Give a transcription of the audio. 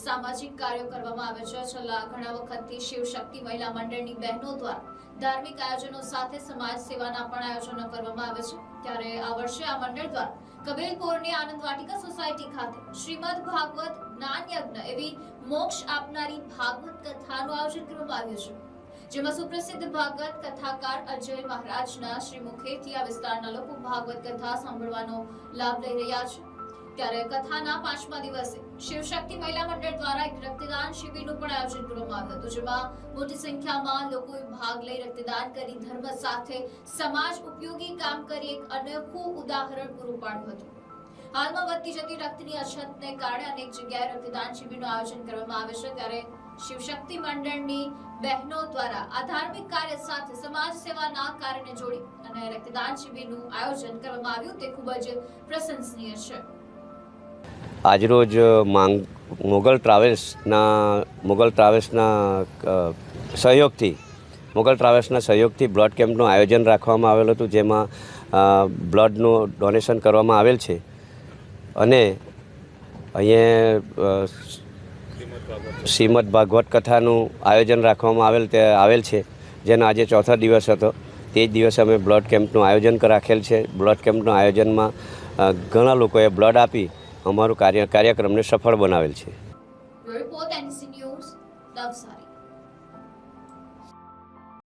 સામાજિક કાર્યો કરવામાં આવે છેલ્લા ઘણા વખતથી શિવશક્તિ મહિલા ધાર્મિક આયોજનો સાથે સમાજ સેવાના પણ આયોજનો કરવામાં આવે છે. ત્યારે આ વર્ષે આ મંડળ દ્વારા કબીલપુરની આનંદ વાટિકા સોસાયટી ખાતે. શ્રીમદ ભાગવત જ્ઞાન યજ્ઞ એવી મોક્ષ આપનારી ભાગવત કથાનું આયોજન કરવામાં આવ્યું છે. જેમાં સુપ્રસિદ્ધ ભાગવત કથાકાર અજય મહારાજના શ્રી મુખેથી આ વિસ્તારના લોકો ભાગવત કથા સાંભળવાનો લાભ લઈ રહ્યા છે. ત્યારે કથાના પાંચમા દિવસે શિવશક્તિ મહિલા મંડળ દ્વારા એક રક્તદાન શિબિરનું પણ આયોજન કરવામાં આવ્યું હતું, જેમાં મોટી સંખ્યામાં લોકોએ ભાગ લઈ રક્તદાન કરી ધર્મ સાથે સમાજ ઉપયોગી કામ કરી એક અનોખું ઉદાહરણ પૂરું પાડ્યું હતું. હાલમાં વધતી જતી રક્તની અછતને કારણે અનેક જગ્યાએ રક્તદાન શિબિરનું આયોજન કરવામાં આવે છે, ત્યારે શિવશક્તિ મંડળની બહેનો દ્વારા આ ધાર્મિક કાર્ય સાથે સમાજ સેવાના કારણે જોડી અને રક્તદાન શિબિરનું આયોજન કરવામાં આવ્યું, તે ખૂબ જ પ્રશંસનીય છે. આજરોજ માંગ મોગલ ટ્રાવેલ્સના મોગલ ટ્રાવેલ્સના સહયોગથી મોગલ ટ્રાવેલ્સના સહયોગથી બ્લડ કેમ્પનું આયોજન રાખવામાં આવેલું હતું, જેમાં બ્લડનું ડોનેશન કરવામાં આવેલ છે. અને અહીંયા શ્રીમદ ભાગવત કથાનું આયોજન રાખવામાં આવેલ તે, આવેલ છે, જેનો આજે ચોથો દિવસ હતો. તે જ દિવસે અમે બ્લડ કેમ્પનું આયોજન રાખેલ છે. બ્લડ કેમ્પનું આયોજનમાં ઘણા લોકોએ બ્લડ આપી અમારું કાર્ય કાર્યક્રમને સફળ બનાવેલ છે.